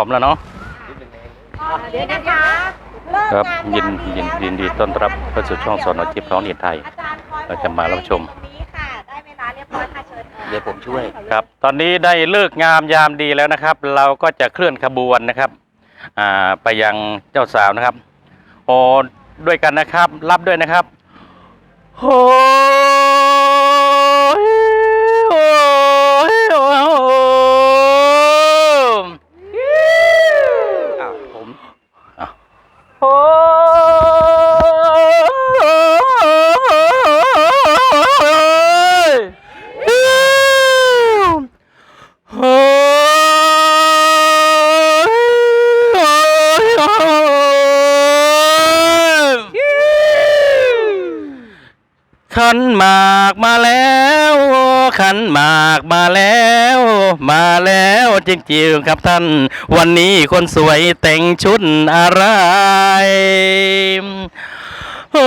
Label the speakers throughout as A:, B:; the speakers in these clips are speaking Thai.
A: อมแล้วเนาะ
B: ค
A: รับยินยินยินดีต้อนรับเข้าสู่ช่องสอนอทิพย์ท้องเนียไทย เราจะมารับชม
B: เดี๋
C: ยวผมช่วย
A: ครับ ตอนนี้ได้เลิกงามยามดีแล้วนะครับ เราก็จะเคลื่อนขบวนนะครับไปยังเจ้าสาวนะครับโอด้วยกันนะครับ รับด้วยนะครับโฮ โอ้ขันหมากมาแล้ว ขันหมากมาแล้ว มาแล้วจริงๆครับท่าน วันนี้คนสวยแต่งชุดอะไรโอ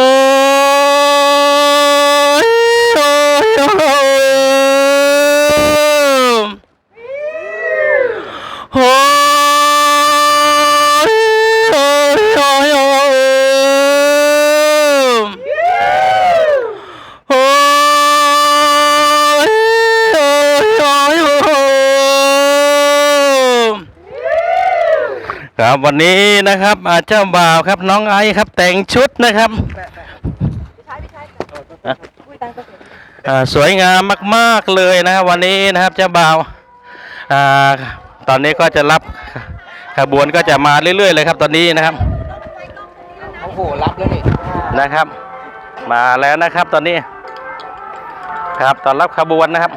A: ครับวันนี้นะครับอาเจ้าบ่าวครับน้องไอซ์ครับแต่งชุดนะครับอ่าสวยงามมากๆเลยนะครับวันนี้นะครับเจ้าบ่าวอ่าตอนนี้ก็จะรับขบวนก็จะมาเรื่อยๆเลยครับตอนนี้นะครับ
C: โอ้โหรับแล้วนี่
A: นะครับ มาแล้วนะครับตอนนี้ ครับตอนรับขบวนนะครับ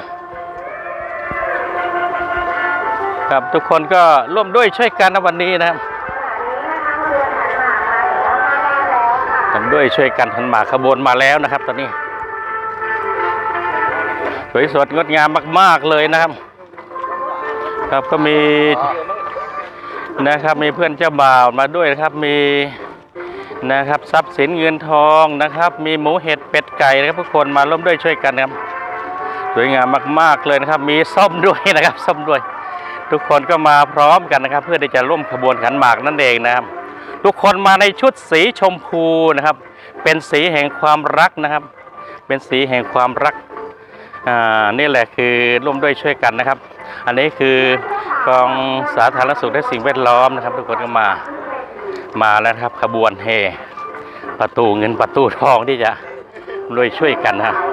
A: ครับทุกคนก็ร่วมด้วยช่วยกันนะวันนี้นะครับทำด้วยช่วยกันทันหมากขบวนมาแล้วนะครับ ตอนนี้ สวยสดงดงามมาก ๆเลยนะครับ ครับก็มีนะครับมีเพื่อนเจ้าบ่าวมาด้วยนะครับมีนะครับทรัพย์สินเงินทองนะครับ มีหมูเห็ดเป็ดไก่นะครับทุกคนมาร่วมด้วยช่วยกันนะครับสวยงามมาก ๆ เลยนะครับ มีส้มด้วยนะครับส้มด้วย ทุกคนก็มาพร้อมกันนะครับ เพื่อที่จะร่วมขบวนขันหมากนั่นเองนะครับ ทุกคนมาในชุดสีชมพูนะครับ เป็นสีแห่งความรักนะครับ เป็นสีแห่งความรักอ่านี่แหละคือร่วมด้วยช่วยกันนะครับ อันนี้คือกองสาธารณสุขและสิ่งแวดล้อมนะครับ ทุกคนก็มามาแล้วครับขบวนเฮประตูเงินประตูทองที่จะร่วมด้วยช่วยกันนะครับ